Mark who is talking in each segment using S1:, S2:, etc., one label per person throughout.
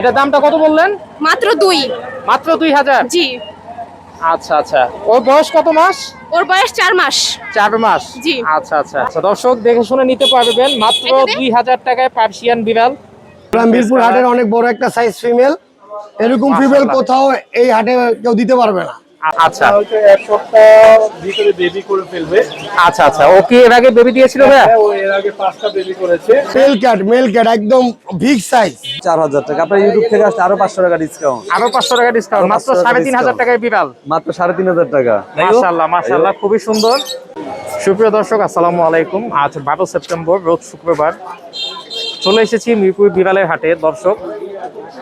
S1: এটা দামটা কত বললেন?
S2: মাত্র দুই।
S1: মাত্র দুই হাজার?
S2: জি।
S1: আচ্ছা আচ্ছা। ওর বয়স কত মাস?
S2: ওর বয়স চার মাস।
S1: চার মাস?
S2: জি।
S1: আচ্ছা আচ্ছা আচ্ছা। দর্শক দেখে শুনে নিতে পারবেন মাত্র? দুই হাজার টাকায় পার্সিয়ান বিড়াল।
S3: মিরপুর হাটের অনেক বড় একটা সাইজ ফিমেল এরকম ফিমেল কোথাও এই হাটে কেউ দিতে পারবে না।
S1: আচ্ছা।
S4: হয়তো এক সপ্তাহ ভিতরে বেবি করে ফেলবে।
S1: আচ্ছা আচ্ছা। ও কি এর আগে বেবি দিয়েছিল ভাইয়া?
S4: হ্যাঁ, ও এর আগে পাঁচটা বেবি করেছে।
S3: মেল ক্যাট মেল ক্যাট একদম বিগ সাইজ
S5: চার হাজার টাকা। আপনার ইউটিউব থেকে আসলে আরও পাঁচশো টাকা ডিসকাউন্ট
S1: আরও পাঁচশো টাকা ডিসকাউন্ট মাত্র
S5: 500 টাকা
S1: সাড়ে তিন হাজার টাকায় বিড়াল।
S5: মাত্র সাড়ে তিন হাজার টাকা।
S1: মাশাল্লাহ মাশাল্লাহ খুবই সুন্দর। সুপ্রিয় দর্শক আসসালামু আলাইকুম। আজ বারো সেপ্টেম্বর রোজ শুক্রবার। চলে এসেছি মিরপুর বিড়ালের হাটে। দর্শক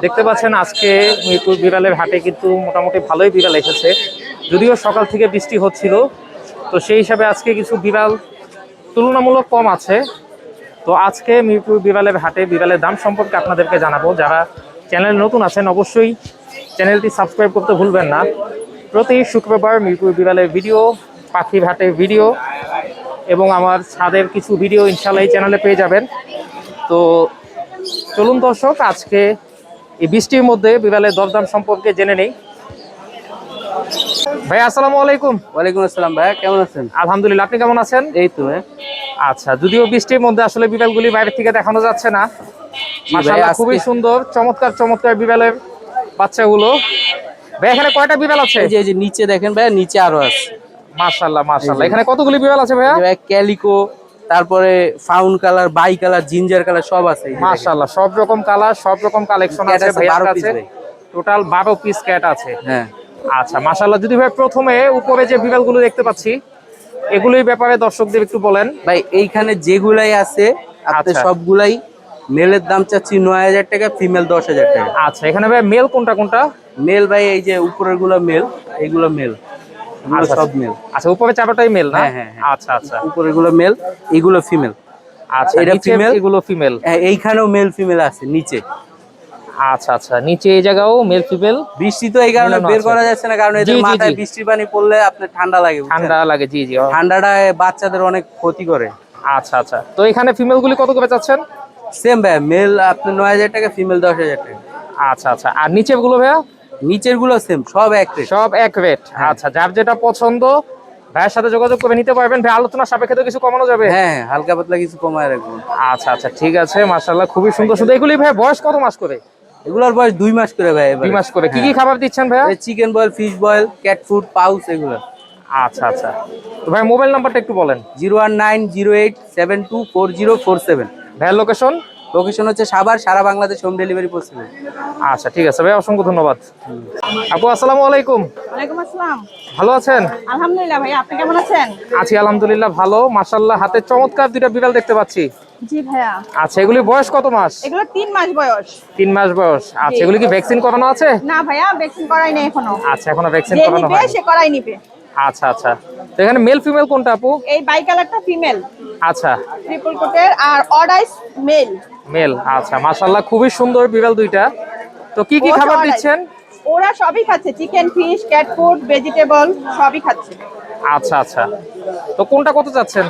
S1: দেখতে পাচ্ছেন আজকে মিরপুর বিড়ালের হাটে কিন্তু মোটামুটি ভালোই বিড়াল এসেছে। যদিও সকাল থেকে বৃষ্টি হচ্ছিল, তো সেই হিসাবে আজকে কিছু বিড়াল তুলনামূলক কম আছে। তো আজকে মিরপুর বিড়ালের হাটে বিড়ালের দাম সম্পর্কে আপনাদেরকে জানাব। যারা চ্যানেল নতুন আছেন, অবশ্যই চ্যানেলটি সাবস্ক্রাইব করতে ভুলবেন না। প্রতি শুক্রবার মিরপুর বিড়ালের ভিডিও, পাখির হাটের ভিডিও এবং আমার ছাদের কিছু ভিডিও ইনশাল্লাহ এই চ্যানেলে পেয়ে যাবেন। তো চলুন দর্শক, আজকে এই বৃষ্টির মধ্যে বিড়ালের দরদাম সম্পর্কে জেনে নেই। ভাই আসসালামু আলাইকুম।
S5: ওয়ালাইকুম আসসালাম ভাইয়া কেমন আছেন?
S1: আলহামদুলিল্লাহ আপনি কেমন আছেন?
S5: এই তো
S1: আচ্ছা যদিও বৃষ্টির মধ্যে আসলে বিড়ালগুলি বাইরে থেকে দেখানো যাচ্ছে না। মাশাআল্লাহ খুবই সুন্দর চমৎকার চমৎকার বিড়ালের বাচ্চাগুলো। ভাই এখানে কয়টা বিড়াল আছে?
S5: এই যে নিচে দেখেন ভাইয়া নিচে আরও আছে।
S1: মাশাআল্লাহ মাশাআল্লাহ। এখানে কতগুলি বিড়াল আছে ভাইয়া?
S5: ক্যালিকো তারপরে fawn colour bi colour ginger colour সব আছে
S1: মাশাআল্লাহ সব রকম কালার সব রকম কালেকশন আছে ভাইয়ার কাছে। টোটাল বারো পিস ক্যাট আছে।
S5: হ্যাঁ।
S1: আচ্ছা মাশাআল্লাহ যদি ভাই প্রথমে উপরে যে বিড়ালগুলো দেখতে পাচ্ছি এগুলোই ব্যাপারে দর্শকদের একটু বলেন।
S5: ভাই এইখানে যেগুলাই আছে আপনি
S1: আচ্ছা।
S5: সবগুলাই মেলের দাম চাচ্ছি নয় হাজার টাকা ফিমেল দশ হাজার টাকা।
S1: আচ্ছা এখানে ভাই মেল কোনটা কোনটা?
S5: মেল ভাই এই যে উপরেরগুলো মেল এইগুলো মেল। এগুলো
S1: আচ্ছা,
S5: সব মেল
S1: আচ্ছা উপরে চারটাই মেল না?
S5: হ্যাঁ, হ্যাঁ, হ্যাঁ।
S1: আচ্ছা আচ্ছা।
S5: উপরেরগুলো মেল এগুলো ফিমেল
S1: আচ্ছা
S5: এটা female?
S1: এগুলো ফিমেল
S5: এইখানেও মেল ফিমেল আছে নিচে।
S1: আচ্ছা আচ্ছা। নিচে এই জায়গাও মেল ফিমেল
S5: বৃষ্টি তো এই কারণে বের করা যাচ্ছে না কারণ এদের মাথায়। বৃষ্টির পানি পড়লে আপনার ঠান্ডা লাগে
S1: ঠান্ডা লাগে জি জি।
S5: ঠান্ডাটা বাচ্চাদের অনেক ক্ষতি করে।
S1: আচ্ছা আচ্ছা। তো এখানে ফিমেল গুলি কত করে চাচ্ছেন?
S5: সেম ভাই মেল আপনার নয় হাজার টাকা ফিমেল দশ হাজার টাকা।
S1: আচ্ছা আচ্ছা। আর নিচে গুলো ভাইয়া?
S5: নিচেরগুলো সেম সব এক rate।
S1: সব এক রেট আচ্ছা যার যেটা পছন্দ ভাইয়ের সাথে যোগাযোগ করে নিতে পারবেন। ভাই আলোচনা সাপেক্ষে তো কিছু কমানো যাবে?
S5: হ্যাঁ হ্যাঁ, হালকা পাতলা কিছু কমায় রাখব।
S1: আচ্ছা আচ্ছা ঠিক আছে মাশাআল্লাহ খুবই সুন্দর সুন্দর। এগুলি ভাই বয়স কত মাস করে?
S5: এগুলোর বয়স দুই মাস করে ভাই
S1: দুই মাস করে। কি কি খাবার দিচ্ছেন ভাইয়া?
S5: Chicken boil fish boil cat food pouch এগুলো।
S1: আচ্ছা আচ্ছা। তো ভাই মোবাইল নাম্বারটা একটু বলেন।
S5: Zero one nine zero eight seven two four zero four seven.
S1: ভাইয়ের লোকেশন
S5: লোকেশন হচ্ছে সাভার সারা বাংলাদেশ হোম ডেলিভারি পসিবল
S1: আচ্ছা ঠিক আছে ভাই অসংখ্য ধন্যবাদ। আপু আসসালামু আলাইকুম।
S2: ওয়ালাইকুম আসসালাম।
S1: ভালো আছেন?
S2: আলহামদুলিল্লাহ ভাইয়া আপনি কেমন আছেন?
S1: আছি আলহামদুলিল্লাহ ভালো। মাশাল্লাহ হাতে চমৎকার দুইটা বিড়াল দেখতে পাচ্ছি।
S2: জি ভাইয়া।
S1: আচ্ছা এগুলি বয়স কত মাস?
S2: এগুলো তিন মাস বয়স।
S1: তিন মাস বয়স। আচ্ছা এগুলি কি ভ্যাকসিন করানো আছে?
S2: না ভাইয়া ভ্যাকসিন করাই নেই এখনও।
S1: আচ্ছা এখনও ভ্যাকসিন করানো
S2: নিবে
S1: হয়
S2: সে করাই নিবে।
S1: আচ্ছা আচ্ছা। তো এখানে মেল ফিমেল কোনটা আপু?
S2: এই বাই কালারটা ফিমেল
S1: আচ্ছা।
S2: ট্রিপল কোটের আর অডাইস মেল
S1: মেল আচ্ছা মাশাল্লাহ খুবই সুন্দর বিড়াল দুইটা। তো কি কি খাবার দিচ্ছেন?
S2: ওরা সবই খাচ্ছে chicken fish cat food vegetable সবই খাচ্ছে।
S1: আচ্ছা আচ্ছা। তো কোনটা কত চাচ্ছেন?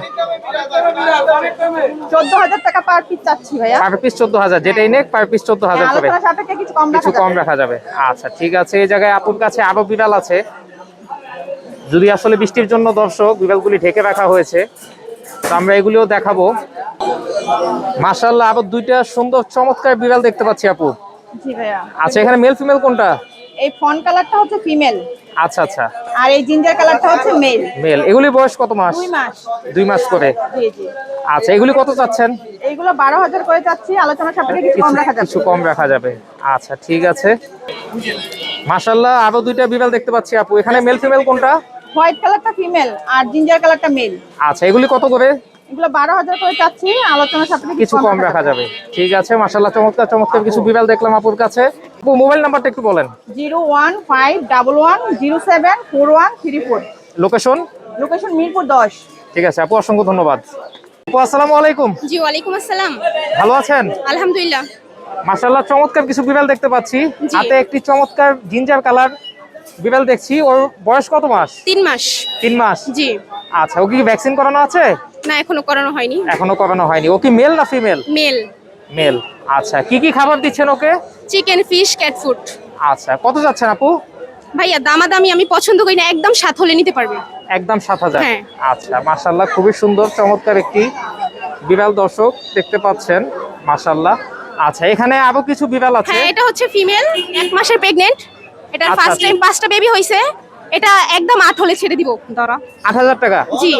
S2: চোদ্দ হাজার টাকা পার পিস চাচ্ছি ভাইয়া।
S1: পার পিস চোদ্দ হাজার যেটাই নেক পার পিস চোদ্দ হাজার করে।
S2: আলোচনা সাপেক্ষে কিছু কম
S1: কিছু কম। রাখা যাবে। আচ্ছা ঠিক আছে এই জায়গায় আপুর কাছে আরও বিড়াল আছে। যদি আসলে বৃষ্টির জন্য দর্শক বিড়ালগুলি ঢেকে রাখা হয়েছে তো আমরা এগুলিও দেখাবো। মাশাল্লাহ আবার দুইটা সুন্দর চমৎকার বিড়াল দেখতে পাচ্ছি আপু। আচ্ছা এখানে মেল ফিমেল কোনটা?
S2: এই ফন কালারটা হচ্ছে ফিমেল।
S1: আচ্ছা আচ্ছা।
S2: আর এই জিঞ্জার কালারটা হচ্ছে মেল
S1: মেল এগুলি বয়স কত মাস?
S2: দুই মাস।
S1: দুই মাস করে।
S2: জি জি।
S1: আচ্ছা এগুলি কত চাচ্ছেন?
S2: এইগুলো বারো হাজার করে চাচ্ছি আলোচনা সাপেক্ষে কিছু কম রাখা যাবে।
S1: কিছু কম রাখা যাবে। আচ্ছা ঠিক আছে। মাশাল্লাহ আরও দুইটা বিড়াল দেখতে পাচ্ছি আপু। এখানে মেল ফিমেল কোনটা?
S2: হোয়াইট কালারটা ফিমেল আর জিঞ্জার কালারটা মেল
S1: আচ্ছা এগুলি কত করে?
S2: এগুলো বারো হাজার করে চাচ্ছি আলোচনা সাপেক্ষে
S1: কিছু কম রাখা যাবে। ঠিক আছে মাশাল্লাহ চমৎকার চমৎকার কিছু বিড়াল দেখলাম আপুর কাছে। মোবাইল নাম্বারটা একটু বলেন।
S2: Zero one five double one zero seven four one three four.
S1: Location
S2: location Mirpur দশ।
S1: ঠিক আছে আপু অসংখ্য ধন্যবাদ। আপু আসসালামু আলাইকুম।
S2: জি ওয়ালাইকুম আসসালাম।
S1: ভালো আছেন?
S2: আলহামদুলিল্লাহ।
S1: মাশাল্লাহ চমৎকার কিছু বিড়াল দেখতে পাচ্ছি। হাতে একটি চমৎকার জিঞ্জার কালার বিড়াল দেখছি ওর বয়স কত মাস?
S2: তিন মাস।
S1: তিন মাস?
S2: জি।
S1: আচ্ছা ও কি ভ্যাকসিন করানো আছে?
S2: না এখনও করানো হয়নি।
S1: এখনও করানো হয়নি। ও কি মেল না ফিমেল
S2: মেল
S1: মেল আচ্ছা কি কি খাবার দিচ্ছেন okay?
S6: Chicken fish cat food
S1: আচ্ছা কত যাচ্ছেন আপু?
S6: ভাইয়া দামাদামি আমি পছন্দ করি না একদম সাত হলে নিতে পারবে।
S1: একদম সাত হাজার।
S6: হ্যাঁ।
S1: আচ্ছা মাশাল্লাহ খুবই সুন্দর চমৎকার একটি বিড়াল দর্শক দেখতে পাচ্ছেন মাশাল্লাহ আচ্ছা এখানে আরও কিছু বিড়াল আছে?
S6: হ্যাঁ এটা হচ্ছে ফিমেল এক মাসের প্রেগনেন্ট এটা
S1: আচ্ছা,
S6: ফার্স্ট
S1: আচ্ছা।
S6: টাইম পাঁচটা বেবি হয়েছে এটা একদম আট হলে ছেড়ে দিব ধরা।
S1: আট হাজার টাকা?
S6: জি।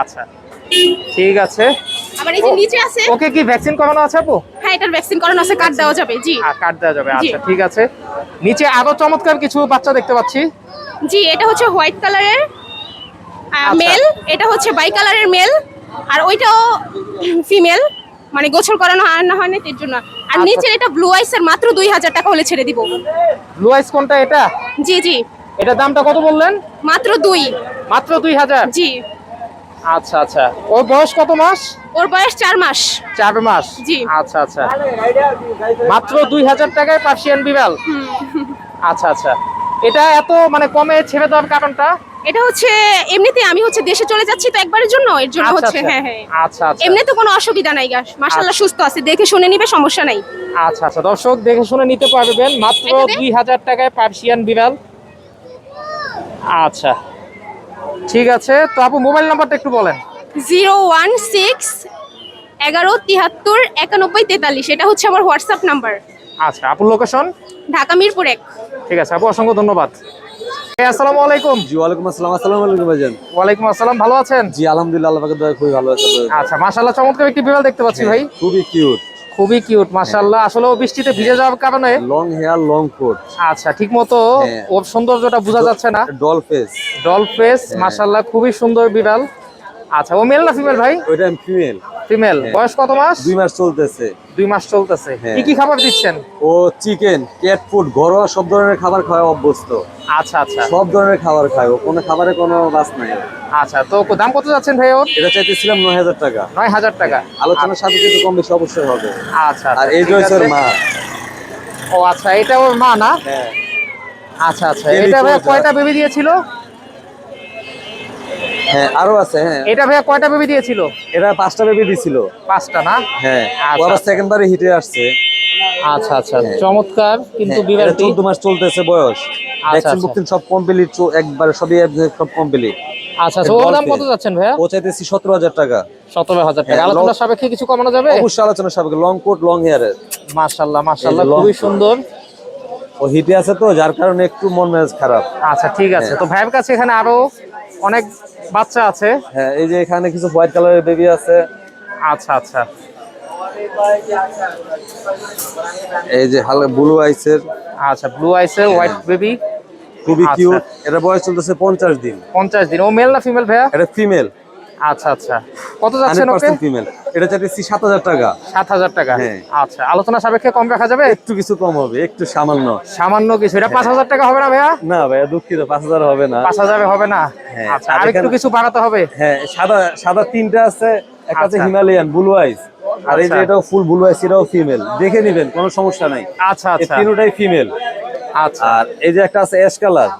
S1: আচ্ছা। ঠিক আছে।
S6: আবার এই যে নিচে আছে
S1: ওকে কি ভ্যাকসিন করানো আছে আপু?
S6: হ্যাঁ এটার ভ্যাকসিন করানো আছে কার্ড দেওয়া যাবে জি।
S1: আর কার্ড দেওয়া যাবে আচ্ছা ঠিক আছে। নিচে আরও চমৎকার কিছু বাচ্চা দেখতে পাচ্ছি।
S6: জি এটা হচ্ছে হোয়াইট কালারের
S1: আচ্ছা।
S6: মেল এটা হচ্ছে বাই কালারের মেল আর ওইটাও ফিমেল মানে গোছল করানো হয় না হয় না এর জন্য। আর
S1: আচ্ছা।
S6: নিচে এটা ব্লু আইসের মাত্র দুই হাজার টাকা হলে ছেড়ে দিব।
S1: ব্লু আইস কোনটা এটা?
S6: জি জি।
S1: এটা দামটা কত বললেন?
S6: মাত্র দুই।
S1: মাত্র দুই হাজার?
S6: জি।
S1: আচ্ছা আচ্ছা। ওর বয়স কত মাস?
S6: ওর বয়স চার মাস।
S1: চার মাস?
S6: জি।
S1: আচ্ছা আচ্ছা। মাত্র দুই হাজার টাকায় পার্সিয়ান বিড়াল। আচ্ছা আচ্ছা। এটা এত মানে কমে ছেড়ে দেওয়ার কারণটা?
S6: এটা হচ্ছে এমনিতে আমি হচ্ছে দেশে চলে যাচ্ছি তো একবারের জন্য এর জন্য
S1: আচ্ছা
S6: হচ্ছে
S1: আচ্ছা।
S6: হ্যাঁ হ্যাঁ।
S1: আচ্ছা আচ্ছা।
S6: এমনি তো কোনো অসুবিধা নাই গাছ। মাশাল্লাহ সুস্থ আছে দেখে শুনে নিবে সমস্যা নাই।
S1: আচ্ছা আচ্ছা। দর্শক দেখে শুনে নিতে পারবেন মাত্র
S6: এটা দে।
S1: দুই হাজার টাকায় পার্সিয়ান বিড়াল। আচ্ছা। ঠিক আছে তো আপু মোবাইল নাম্বারটা একটু বলেন।
S6: জিরো ওয়ান সিক্স এগারো তিয়াত্তর একানব্বই তেতাল্লিশ। এটা হচ্ছে আমার হোয়াটসঅ্যাপ নাম্বার।
S1: আচ্ছা আপুর লোকেশন
S6: ঢাকা মিরপুর এক।
S1: ঠিক আছে আপু অসংখ্য ধন্যবাদ। আসসালামু আলাইকুম।
S7: জি ওয়ালাইকুম আসসালাম। আসসালামু আলাইকুম ভাইজান।
S1: ওয়ালাইকুম আসসালাম ভালো আছেন?
S7: জি আলহামদুলিল্লাহ খুবই ভালো আছে
S1: আচ্ছা মাশাআল্লাহ চমৎকার একটি বিড়াল দেখতে পাচ্ছি ভাই।
S7: খুবই কিউট
S1: খুবই কিউট মাশাআল্লাহ। আসলে বৃষ্টিতে ভিজে যাওয়ার কারণে
S7: লং হেয়ার লং কোট
S1: আচ্ছা ঠিক মতো
S7: হ্যাঁ।
S1: ওর সৌন্দর্যটা বোঝা যাচ্ছে না।
S7: ডল ফেস
S1: ডল ফেস মাশাআল্লাহ খুবই সুন্দর বিড়াল। আচ্ছা ও মেল না ফিমেল ভাই?
S7: ফিমেল
S1: ফিমেল বয়স কত মাস?
S7: দুই মাস চলতেছে।
S1: দুই মাস চলতেছে।
S7: হ্যাঁ।
S1: কি কি খাবার দিচ্ছেন?
S7: ও চিকেন ক্যাট ফুড ঘরোয়া সব ধরনের খাবার খাওয়া অভ্যস্ত।
S1: আচ্ছা আচ্ছা।
S7: সব ধরনের খাবার খায় ও কোনো খাবারে কোনো বাস নাই
S1: আচ্ছা তো দাম কত যাচ্ছেন ভাই ওর?
S7: এটা চাইতেছিলাম নয় হাজার টাকা।
S1: নয় হাজার টাকা।
S7: আলোচনার সাথে কিন্তু কম বেশি অবশ্যই হবে।
S1: আচ্ছা
S7: আর
S1: আচ্ছা,
S7: এই
S1: ঠিক
S7: যে হচ্ছে ওর মা।
S1: ও আচ্ছা এটা ওর মা না?
S7: হ্যাঁ।
S1: আচ্ছা আচ্ছা এটা
S7: food,
S1: কয়টা বেবি দিয়েছিল?
S7: হ্যাঁ আরও আছে হ্যাঁ।
S1: এটা ভাইয়া কয়টা বেবি দিয়েছিল?
S7: এরা পাঁচটা বেবি দিছিল।
S1: পাঁচটা না?
S7: হ্যাঁ
S1: আচ্ছা,
S7: আবার
S1: আচ্ছা।
S7: সেকেন্ড বারে হিটে আসছে।
S1: আচ্ছা আচ্ছা চমৎকার কিন্তু বিড়ালটি
S7: চোদ্দ মাস চলতেছে বয়স। ভ্যাকসিন
S1: আচ্ছা।
S7: বুকসিন সব কমপ্লিট একবারে সবই সব কমপ্লিট
S1: আচ্ছা আচ্ছা ওর দাম কত যাচ্ছেন ভাইয়া?
S7: ও চাইতেছি টাকা।
S1: সতেরো হাজার টাকা।
S7: হ্যাঁ,
S1: আলোচনা সাপেক্ষে কিছু কমানো যাবে?
S7: অবশ্যই আলোচনা সাপেক্ষে। লং কোট লং হেয়ারের
S1: খুবই সুন্দর।
S7: ও হিটে আছে তো যার কারণে একটু মন মেজাজ খারাপ।
S1: আচ্ছা ঠিক আছে। তো ভাইয়ের কাছে এখানে আরও অনেক বাচ্চা আছে?
S7: হ্যাঁ এই যে এখানে কিছু হোয়াইট কালারের বেবি আছে।
S1: আচ্ছা আচ্ছা।
S7: এই যে হালকা ব্লু আইসের
S1: আচ্ছা ব্লু আইসের হোয়াইট বেবি
S7: খুবই
S1: আচ্ছা।
S7: কিউট এটা বয়স চলতেছে পঞ্চাশ দিন।
S1: পঞ্চাশ দিন। ও মেল না ফিমেল ভাইয়া?
S7: এটা ফিমেল
S1: আচ্ছা আচ্ছা। কত যাচ্ছেন ওকে?
S7: ফিমেল এটা চাইতেছি সাত হাজার টাকা।
S1: সাত হাজার টাকা।
S7: হ্যাঁ।
S1: আচ্ছা আলোচনা সাপেক্ষে কম রাখা যাবে?
S7: একটু কিছু কম হবে একটু সামান্য।
S1: সামান্য কিছু। এটা পাঁচ হাজার টাকা হবে না ভাইয়া?
S7: না ভাইয়া দুঃখিত পাঁচ হাজার হবে না।
S1: পাঁচ হাজারে হবে না?
S7: হ্যাঁ,
S1: আচ্ছা
S7: আর
S1: একটু কিছু বাড়াতে হবে?
S7: হ্যাঁ সাদা সাদা তিনটা আছে একটা আছে
S1: আচ্ছা।
S7: হিমালয়ান ব্লু আইস আর এই যে
S1: আচ্ছা।
S7: এটাও ফুল ব্লু আইস এটাও ফিমেল দেখে নেবেন কোনো সমস্যা নাই।
S1: আচ্ছা আচ্ছা।
S7: তিনটাই ফিমেল
S1: আচ্ছা।
S7: আর এই যে একটা আছে অ্যাশ কালার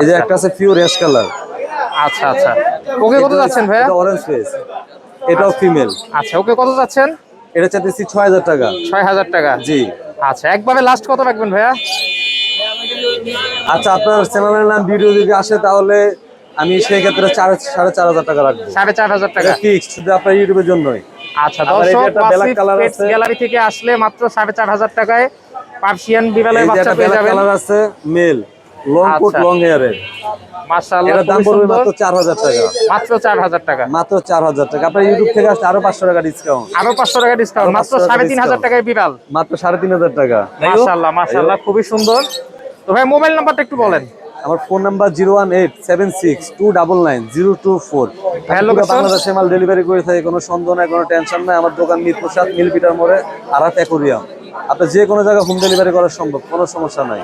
S7: এই যে। একটা আছে পিওর অ্যাশ কালার
S1: আচ্ছা আচ্ছা। ওকে কত যাচ্ছেন ভাইয়া?
S7: অরেঞ্জ ফেস এটাও ফিমেল
S1: আচ্ছা ওকে কত যাচ্ছেন?
S7: এটা চাইতেছি ছয় হাজার টাকা।
S1: ছয় হাজার টাকা।
S7: জি।
S1: আচ্ছা একবারে লাস্ট কত রাখবেন ভাইয়া?
S7: আচ্ছা আপনার চ্যানেলের নাম ভিডিও যদি আসে তাহলে আমি সেই ক্ষেত্রে চার সাড়ে চার হাজার টাকা রাখব।
S1: সাড়ে চার হাজার টাকা।
S7: ফিক্স শুধু আপনার ইউটিউবের জন্যই।
S1: আচ্ছা দর্শক গ্যালারি থেকে আসলে মাত্র সাড়ে চার হাজার টাকায় পার্সিয়ান বিড়ালের বাচ্চা পেয়ে যাবেন।
S7: কালার আছে মেল লং কোট। লং হেয়ারের
S1: মাশাআল্লাহ
S7: দাম পড়বে মাত্র চার হাজার টাকা।
S1: মাত্র চার হাজার টাকা।
S7: মাত্র চার হাজার টাকা। আপনার ইউটিউব থেকে আসলে আরও পাঁচশো টাকা ডিসকাউন্ট
S1: আরও পাঁচশো টাকা ডিসকাউন্ট মাত্র
S7: 500 টাকা
S1: সাড়ে তিন হাজার
S7: discount।
S1: টাকায় বিড়াল।
S7: মাত্র সাড়ে তিন হাজার টাকা।
S1: মাশাআল্লাহ মাশাআল্লাহ খুবই সুন্দর। তো ভাই মোবাইল নাম্বারটা একটু বলেন।
S7: আমার phone number zero one eight seven six two double nine zero two four.
S1: location?
S7: বাংলাদেশে মাল ডেলিভারি করে থাকে কোনো সন্দেহ নাই কোনো টেনশন নাই। আমার দোকান মিরপুর সাত মিলপিটার মোড়ে আরাত অ্যাকোরিয়াম আপনার যে কোনো জায়গায় হোম ডেলিভারি করা সম্ভব কোনো সমস্যা নাই।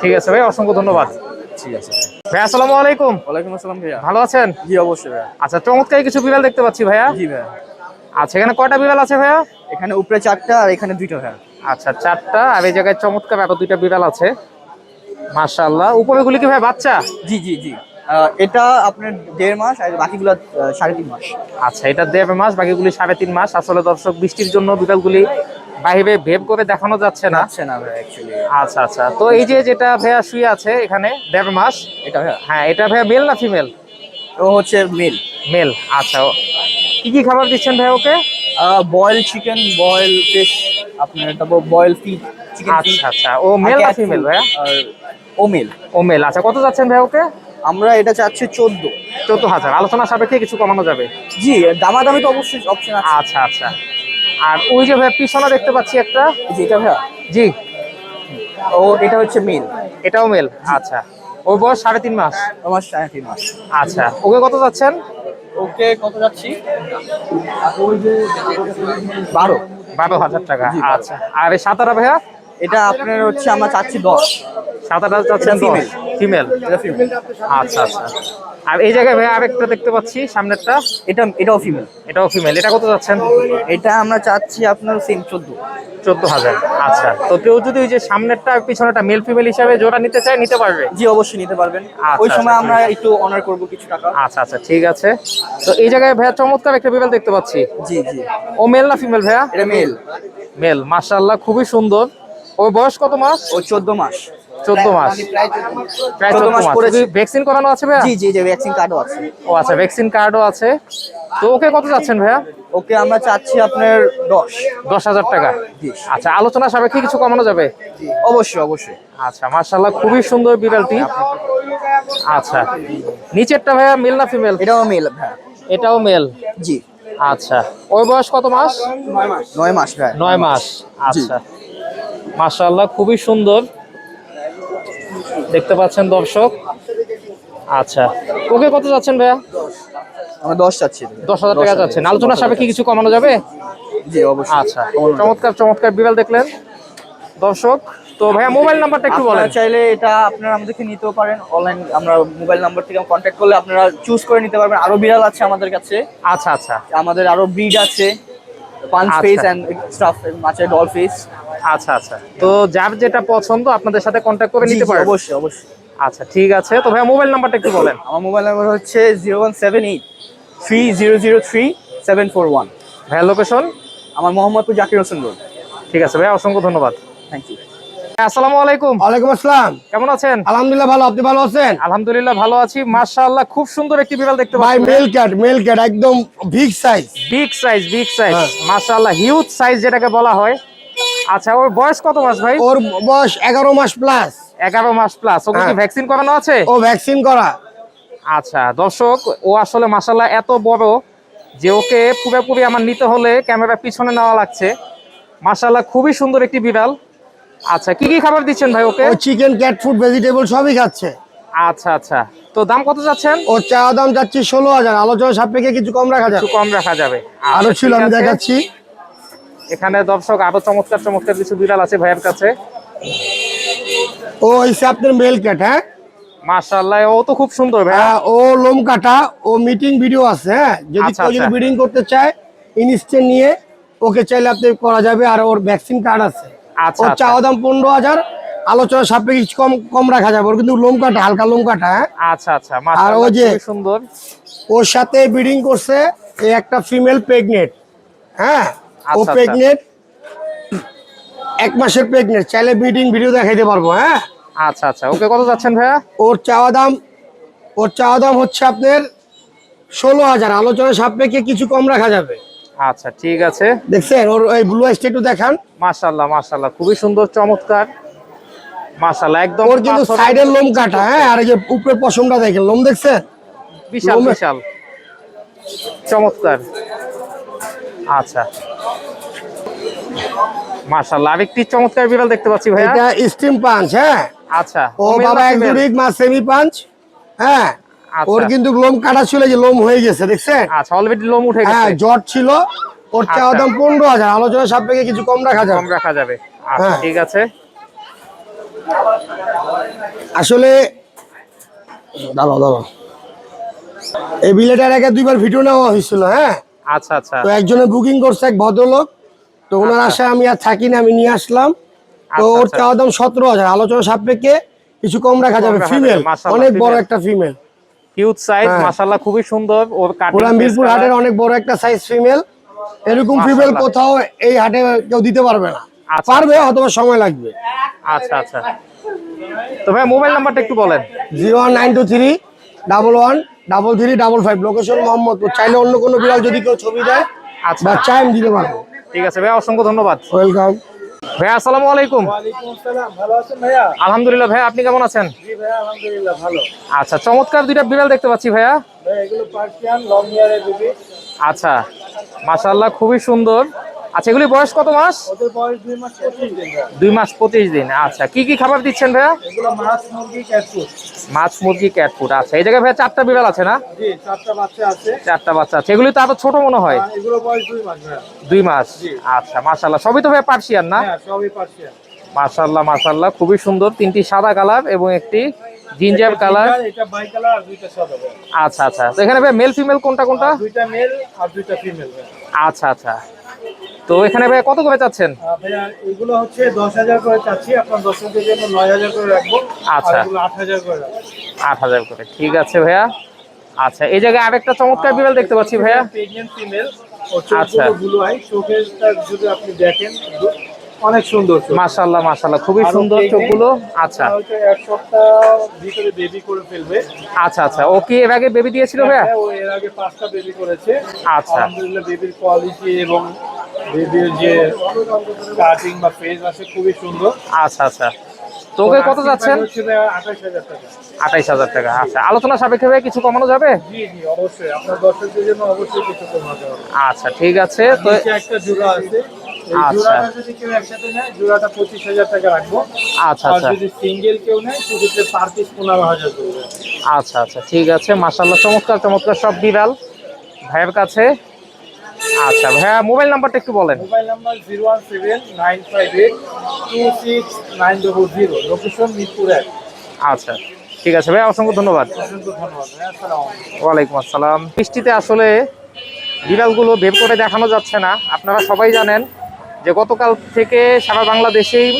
S1: ঠিক আছে ভাই অসংখ্য ধন্যবাদ।
S7: ঠিক আছে
S1: ভাই। আসসালামু আলাইকুম।
S5: ওয়ালাইকুম আসসালাম ভাইয়া।
S1: ভালো আছেন?
S5: জি অবশ্যই ভাইয়া।
S1: আচ্ছা চমৎকার কিছু বিড়াল দেখতে পাচ্ছি ভাইয়া।
S5: জি ভাইয়া।
S1: আচ্ছা এখানে কয়টা বিড়াল আছে ভাইয়া?
S5: এখানে উপরে চারটা আর এখানে দুইটা ভাইয়া।
S1: আচ্ছা চারটা। আর এই জায়গায় চমৎকার আরও দুইটা বিড়াল আছে। মাশাআল্লাহ। উপরে গুলি কি ভাই বাচ্চা?
S5: জি জি জি।
S8: এটা আপনার দেড় মাস আর বাকিগুলো সাড়ে তিন মাস।
S1: আচ্ছা এটা দেড় মাস বাকিগুলি সাড়ে তিন মাস। আসলে দর্শক বৃষ্টির জন্য বিড়ালগুলি বাইরে ভেব করে দেখানো যাচ্ছে না।
S8: আছে না ভাই অ্যাকচুয়ালি
S1: আচ্ছা আচ্ছা। তো এই যে যেটা ভাইয়া শুয়ে আছে এখানে দেড় মাস
S8: এটা
S1: হ্যাঁ এটা ভাইয়া মেল না ফিমেল
S8: ও হচ্ছে মিল
S1: মেল আচ্ছা। কি কি খাবার দিচ্ছেন ভাই okay?
S8: Boil chicken boil fish আপনার তারপর বয়েল ফিশ চিকেন
S1: আচ্ছা আচ্ছা। ও মেল না ফিমেল ভাইয়া?
S8: ও মেল
S1: ও মেল আচ্ছা। কত যাচ্ছেন ভাই ওকে?
S8: আমরা এটা চাচ্ছি চোদ্দ।
S1: চোদ্দ হাজার। আলোচনা সাপেক্ষে কিছু কমানো যাবে।
S8: জি দামাদামি তো অবশ্যই অপশন আছে।
S1: আচ্ছা আচ্ছা। আর ওই যে ভাইয়া পিছনে দেখতে পাচ্ছি একটা।
S8: জি এটা ভাইয়া।
S1: জি।
S8: ও এটা হচ্ছে মেল।
S1: এটাও মেল। আচ্ছা। ওর বয়স সাড়ে তিন মাস।
S8: আমার সাড়ে তিন মাস।
S1: আচ্ছা। ওকে কত যাচ্ছেন?
S8: ওকে কত যাচ্ছি? বারো।
S1: বারো হাজার টাকা। আচ্ছা। আর এই সাতারা ভাইয়া?
S8: এটা আপনার হচ্ছে আমরা চাচ্ছি দশ।
S1: সাতারা
S8: এটা female।
S1: ফিমেল?
S8: ফিমেল।
S1: আচ্ছা আচ্ছা। আর এই জায়গায় ভাইয়া আরেকটা দেখতে পাচ্ছি সামনেরটা।
S8: এটা এটাও ফিমেল
S1: এটাও ফিমেল। এটা কত যাচ্ছেন?
S8: এটা আমরা চাচ্ছি আপনার সেম চোদ্দ।
S1: চোদ্দ হাজার। আচ্ছা তো কেউ যদি ওই যে সামনেরটা আর পিছনেরটা মেল ফিমেল হিসাবে জোড়া নিতে চায় নিতে পারবে?
S8: জি অবশ্যই নিতে পারবেন।
S1: আচ্ছা,
S8: ওই সময়
S1: আচ্ছা,
S8: আমরা একটু অনার করব কিছু টাকা।
S1: আচ্ছা আচ্ছা ঠিক আছে। তো এই জায়গায় ভাইয়া চমৎকার একটা বিড়াল দেখতে পাচ্ছি।
S8: জি জি।
S1: ও মেল না ফিমেল ভাইয়া?
S8: এটা মেল
S1: মেল মাশাআল্লাহ খুবই সুন্দর। ওর বয়স কত মাস?
S8: ও চোদ্দ মাস।
S1: চোদ্দ মাস। প্রায়
S8: 14
S1: চোদ্দ
S8: মাস
S1: মাস।
S8: করেছে।
S1: ভ্যাকসিন করানো আছে ভাইয়া?
S8: জি জি যে ভ্যাকসিন কার্ডও আছে।
S1: ও আচ্ছা ভ্যাকসিন কার্ডও আছে। তো ওকে কত যাচ্ছেন ভাইয়া?
S8: ওকে আমরা চাচ্ছি আপনার দশ।
S1: দশ হাজার টাকা।
S8: জি।
S1: আচ্ছা আলোচনা সাপেক্ষে কিছু কমানো যাবে?
S8: অবশ্যই অবশ্যই।
S1: আচ্ছা মার্শাল্লাহ খুবই সুন্দর বিড়ালটি। আচ্ছা নিচেরটা ভাইয়া মেল না ফিমেল
S8: এটাও মেল ভাই
S1: এটাও মেল
S8: জি।
S1: আচ্ছা ওই বয়স কত মাস?
S8: নয় মাস। ভাই
S1: নয় মাস। আচ্ছা মাশাআল্লাহ খুবই সুন্দর। দেখতে পাচ্ছেন দর্শক। আচ্ছা। ওকে কত যাচ্ছেন ভাইয়া?
S8: আমরা দশ চাচ্ছি
S1: দশ হাজার টাকা যাচ্ছেন। আলোচনা সাপেক্ষে কিছু কমানো যাবে?
S8: জি অবশ্যই।
S1: আচ্ছা। চমৎকার চমৎকার বিড়াল দেখলেন। দর্শক তো ভাইয়া মোবাইল নাম্বারটা একটু বলেন।
S8: চাইলে এটা আপনারা আমাদেরকে নিতেও পারেন। অনলাইন আমরা মোবাইল নাম্বার থেকে কন্ট্যাক্ট করলে আপনারা চুজ করে নিতে পারবেন। আরও বিড়াল আছে আমাদের কাছে।
S1: আচ্ছা আচ্ছা।
S8: আমাদের আরও ব্রিড আছে। পাঞ্চ। ফেস এন্ড স্টাফ আছে ডল ফেস
S1: আচ্ছা আচ্ছা। তো যার যেটা পছন্দ আপনাদের সাথে কন্ট্যাক্ট করে নিতে পারেন
S8: অবশ্যই অবশ্যই।
S1: আচ্ছা ঠিক আছে। তো ভাইয়া মোবাইল নাম্বারটা একটু বলেন।
S8: আমার মোবাইল নাম্বার হচ্ছে zero one seven eight three zero zero three seven four one
S1: ভাইয়া লোকেশন
S8: আমার মোহাম্মদপুর জাকির হোসেন রোড।
S1: ঠিক আছে ভাইয়া অসংখ্য ধন্যবাদ।
S8: থ্যাংক ইউ
S1: আসসালামু আলাইকুম।
S3: ওয়ালাইকুম আসসালাম।
S1: কেমন আছেন?
S3: আলহামদুলিল্লাহ ভালো। আপনি ভালো আছেন?
S1: আলহামদুলিল্লাহ ভালো আছি। মাশাআল্লাহ খুব সুন্দর একটি বিড়াল দেখতে
S3: ভাই
S1: পাচ্ছি।
S3: মেল ক্যাট মেল ক্যাট একদম big size
S1: big size big size. মাশাআল্লাহ হিউজ সাইজ যেটাকে বলা হয়। আচ্ছা ওর বয়স কত মাস ভাই?
S3: ওর বয়স এগারো মাস প্লাস
S1: এগারো মাস প্লাস ওকে কি। ভ্যাকসিন করানো আছে?
S3: ও ভ্যাকসিন করা।
S1: আচ্ছা দর্শক ও আসলে মাশাআল্লাহ এত বড় যে ওকে পুরোপুরি আমার নিতে হলে ক্যামেরা পিছনে নেওয়া লাগছে। মাশাআল্লাহ খুবই সুন্দর একটি বিড়াল। আচ্ছা কি কি খাবার দিচ্ছেন ভাই okay?
S3: Chicken cat food vegetable সবই খাচ্ছে।
S1: আচ্ছা আচ্ছা। তো দাম কত যাচ্ছেন?
S3: ও চা দাম যাচ্ছে ষোলো হাজার। আলোচনা সাপেক্ষে কিছু কম রাখা যাবে।
S1: কম রাখা যাবে।
S3: আরও
S1: আচ্ছা,
S3: ছিল আমি দেখাচ্ছি।
S1: এখানে দর্শক আরও চমৎকার চমৎকার কিছু বিড়াল আছে ভাইয়ের কাছে।
S3: ও আপনার মেল ক্যাট হ্যাঁ?
S1: মাশাআল্লাহ ও তো খুব সুন্দর ভাই।
S3: হ্যাঁ, ও লোম কাটা ও মিটিং ভিডিও আছে হ্যাঁ? যদি
S1: আচ্ছা,
S3: কেউ যদি
S1: আচ্ছা।
S3: ব্রিডিং করতে চায় নিয়ে ওকে চাইলে আপনি করা যাবে আর ওর ভ্যাকসিন কার্ড আছে।
S1: আচ্ছা,
S3: ওর। চাওয়া দাম পনেরো হাজার আলোচনা সাপেক্ষে কিছু কম কম রাখা যাবে। ওর কিন্তু লোম কাটা হালকা লোম কাটা হ্যাঁ?
S1: আচ্ছা আচ্ছা
S3: আর ও যে-
S1: সুন্দর।
S3: ওর সাথে ব্রিডিং করছে এই একটা ফিমেল প্রেগনেন্ট হ্যাঁ? ও
S1: আচ্ছা।
S3: প্রেগনেন্ট এক মাসের প্রেগনেন্ট চাইলে ব্রিডিং ভিডিও দেখাইতে পারব হ্যাঁ?
S1: আচ্ছা আচ্ছা। ওকে কত যাচ্ছেন ভাইয়া?
S3: ওর চাওয়া দাম ওর চাওয়া দাম হচ্ছে আপনার ষোলো হাজার। আলোচনা সাপেক্ষে কিছু কম রাখা যাবে।
S1: আচ্ছা ঠিক আছে।
S3: দেখছেন ওর ওই ব্লু আইসটা একটু দেখান।
S1: মাশাআল্লাহ মাশাআল্লাহ। খুবই সুন্দর চমৎকার। মাশাআল্লাহ একদম
S3: ওর কিন্তু সাইডের লোম কাটা হ্যাঁ? আর এই যে উপরের পশমটা দেখেন লোম দেখছেন?
S1: বিশাল বিশাল। চমৎকার। আচ্ছা। মাশাআল্লাহ। আরেকটি চমৎকার বিড়াল দেখতে পাচ্ছি ভাইয়া।
S3: এটা স্টিম পাঞ্চ হ্যাঁ?
S1: আচ্ছা
S3: ও বাবা
S1: female?
S3: সেমি পাঞ্চ হ্যাঁ?
S1: আচ্ছা।
S3: ওর কিন্তু লোম কাটা ছিল যে লোম হয়ে গেছে দেখছেন?
S1: আচ্ছা অলরেডি লোম উঠে
S3: হ্যাঁ
S1: গেছে
S3: জ্বর ছিল ওর চাওয়া
S1: আচ্ছা।
S3: দাম পনেরো হাজার আলোচনা সাপেক্ষে কিছু কম রাখা যাবে।
S1: কম রাখা যাবে। আচ্ছা
S3: হ্যাঁ।
S1: ঠিক আছে।
S3: আসলে দাঁড়াও দাঁড়াও। এই বিলেটার আগে দুইবার ভিডিও নেওয়া হয়েছিল হ্যাঁ?
S1: আচ্ছা আচ্ছা।
S3: তো একজনে বুকিং করছে এক ভদ্রলোক। তো ওনার আশায় আমি আর থাকি না আমি নিয়ে আসলাম। তো
S1: আচ্ছা,
S3: ওর
S1: আচ্ছা।
S3: চাওয়া দাম সতেরো হাজার। আলোচনা সাপেক্ষে কিছু কম রাখা যাবে। ফিমেল অনেক বড় একটা ফিমেল
S1: হিউজ সাইজ
S3: হ্যাঁ।
S1: মাশাআল্লাহ খুবই সুন্দর। ওর কাটিং
S3: মিরপুর হাটের অনেক বড় একটা সাইজ ফিমেল এরকম ফিমেল কোথাও এই হাটে কেউ দিতে পারবে না।
S1: আচ্ছা।
S3: পারবে অথবা সময় লাগবে।
S1: আচ্ছা আচ্ছা। তো ভাই মোবাইল নাম্বারটা একটু বলেন।
S3: Zero one nine two three double one double three double five location Mohammadpur. চাইলে অন্য কোনো বিড়াল যদি কেউ ছবি দেয়
S1: আচ্ছা।
S3: বা চাই আমি দিতে পারব।
S1: ঠিক আছে ভাই অসংখ্য ধন্যবাদ।
S3: ওয়েলকাম।
S1: ভাই আসসালামু আলাইকুম।
S4: ওয়ালাইকুম আসসালাম ভালো আছেন ভাইয়া?
S1: আলহামদুলিল্লাহ ভাই আপনি কেমন আছেন?
S4: জি ভাইয়া আলহামদুলিল্লাহ ভালো।
S1: আচ্ছা চমৎকার দুইটা বিড়াল দেখতে পাচ্ছি ভাইয়া।
S4: ভাইয়া এগুলো পার্সিয়ান লং ইয়ারের বেবি
S1: আচ্ছা মাশাআল্লাহ খুবই সুন্দর। আচ্ছা এগুলি বয়স কত মাস?
S4: দুই মাস পঁচিশ দিন
S1: আচ্ছা। কি কি খাবার দিচ্ছেন ভাইয়া?
S4: মাছ মুরগি ক্যাটফুড
S1: মাছ মুরগি ক্যাট ফুড আচ্ছা। এই জায়গায় ভাইয়া চারটা বিড়াল আছে না?
S4: চারটা বাচ্চা আছে।
S1: এগুলি তো আরও ছোট মনে হয়।
S4: বয়স দুই মাস
S1: আচ্ছা মাশাআল্লাহ। সবই তো ভাইয়া পার্সিয়ান না?
S4: হ্যাঁ
S1: মাশাআল্লাহ মাশাআল্লাহ। খুবই সুন্দর। তিনটি সাদা কালার এবং একটি জিঞ্জার কালার।
S4: এটা বাই কালার আর দুইটা সাদা
S1: আচ্ছা আচ্ছা। তো এখানে ভাই মেল ফিমেল কোনটা কোনটা?
S4: দুইটা মেল আর দুইটা ফিমেল
S1: আচ্ছা আচ্ছা। তো এখানে ভাই কত করে চাচ্ছেন?
S4: ভাইয়া এগুলো হচ্ছে দশ হাজার করে চাচ্ছি। আপনার দর্শকদের জন্য নয় হাজার করে রাখব।
S1: আচ্ছা।
S4: আর এগুলো আট হাজার করে রাখব।
S1: আট হাজার করে। ঠিক আছে ভাইয়া। আচ্ছা এই জায়গায় আরেকটা চমৎকার বিড়াল দেখতে পাচ্ছি ভাইয়া।
S4: প্রেগনেন্ট ফিমেল
S1: আচ্ছা।
S4: ব্লু আই চোখের যদি আপনি দেখেন অনেক সুন্দর চোখ।
S1: মাশাআল্লাহ মাশাআল্লাহ। খুবই সুন্দর চোখগুলো। আচ্ছা।
S4: এক সপ্তাহ ভিতরে বেবি করে ফেলবে।
S1: আচ্ছা আচ্ছা। ও কি এর আগে বেবি দিয়েছিল ভাইয়া?
S4: হ্যাঁ, ও এর আগে পাঁচটা বেবি করেছে।
S1: আচ্ছা।
S4: আলহামদুলিল্লাহ বেবির কোয়ালিটি এবং বেবির যে বা ফেস আছে খুবই সুন্দর।
S1: আচ্ছা আচ্ছা। তো ওকে কত যাচ্ছেন? আঠাইশ হাজার টাকা। আচ্ছা। আলোচনা সাপেক্ষে ভাই কিছু কমানো যাবে? আচ্ছা ঠিক আছে। তো
S4: একটা জোড়া আছে।
S1: আচ্ছা।
S4: জোড়াটা যদি কেউ একসাথে নেয় জোড়াটা পঁচিশ হাজার টাকা রাখব।
S1: আচ্ছা আচ্ছা।
S4: যদি সিঙ্গেল কেউ নেয় সেক্ষেত্রে পার পিস পনেরো হাজার
S1: আচ্ছা আচ্ছা ঠিক আছে মাশাআল্লাহ চমৎকার চমৎকার সব বিড়াল। ভাইয়ের কাছে। আচ্ছা ভাইয়া মোবাইল নাম্বারটা একটু বলেন।
S4: Mobile number zero one seven nine five eight two six nine double zero. Location Mirpur এক।
S1: আচ্ছা ঠিক আছে ভাইয়া অসংখ্য ধন্যবাদ।
S4: ভাই
S1: ওয়ালাইকুম আসসালাম। বৃষ্টিতে আসলে বিড়ালগুলো বের করে দেখানো যাচ্ছে না। আপনারা সবাই জানেন যে গতকাল থেকে সারা বাংলাদেশেই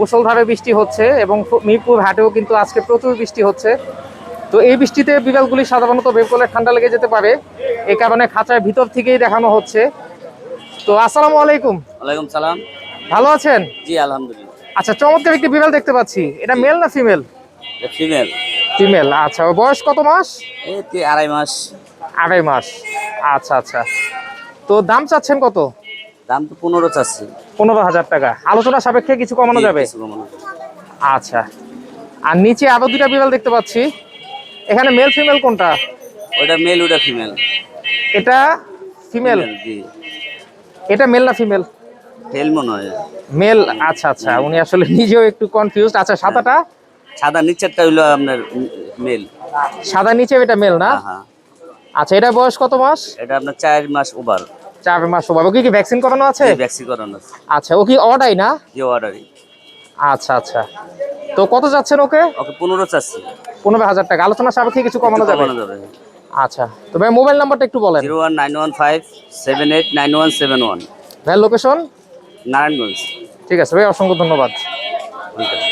S1: মুষলধারে বৃষ্টি হচ্ছে এবং মিরপুর হাটেও কিন্তু আজকে প্রচুর বৃষ্টি হচ্ছে। তো এই বৃষ্টিতে বিড়ালগুলি সাধারণত বের করলে ঠান্ডা লেগে যেতে পারে। এই কারণে খাঁচার ভিতর থেকেই দেখানো হচ্ছে। তো আসসালামু আলাইকুম।
S9: ওয়ালাইকুম সালাম।
S1: ভালো আছেন?
S9: জি আলহামদুলিল্লাহ।
S1: আচ্ছা চমৎকার একটি বিড়াল দেখতে পাচ্ছি। এটা মেল না ফিমেল?
S9: ফিমেল।
S1: ফিমেল আচ্ছা। বয়স কত মাস?
S9: এই আড়াই মাস।
S1: আড়াই মাস। আচ্ছা আচ্ছা। তো দাম চাচ্ছেন কত?
S9: দাম তো পনেরো চাচ্ছি।
S1: পনেরো হাজার টাকা। আলোচনা সাপেক্ষে কিছু কমানো যাবে? আচ্ছা। আর নিচে আরও দুটা বিড়াল দেখতে পাচ্ছি। এখানে মেল ফিমেল কোনটা?
S9: ওটা মেল ওটা ফিমেল
S1: এটা ফিমেল এটা মেল না ফিমেল
S9: ফেল মনে হয়।
S1: মেল আচ্ছা আচ্ছা। উনি আসলে নিজেও একটু কনফিউজ আচ্ছা সাদাটা?
S9: সাদা নিচেরটা হইল আপনার মেল
S1: সাদা নিচে এটা মেল না?
S9: হ্যাঁ।
S1: আচ্ছা এটা বয়স কত মাস?
S9: এটা আপনার চার মাস ওভার।
S1: চার মাস ওভাবে ওকে কি ভ্যাকসিন করানো আছে?
S9: ভ্যাকসিন করানো আছে।
S1: আচ্ছা ও কি অডাই না?
S9: যে অর্ডারই
S1: আচ্ছা আচ্ছা। তো কত যাচ্ছেন ওকে?
S9: ওকে পনেরো চাচ্ছি।
S1: পনেরো হাজার টাকা। আলোচনা সাপেক্ষে কিছু কমানো যাবে?
S9: কমানো যাবে।
S1: আচ্ছা। তো ভাই মোবাইল নাম্বারটা একটু বলেন।
S9: Zero one nine one five seven eight nine one seven one.
S1: ভাই লোকেশন
S9: নারায়ণগঞ্জ।
S1: ঠিক আছে ভাই অসংখ্য ধন্যবাদ।
S9: ঠিক আছে।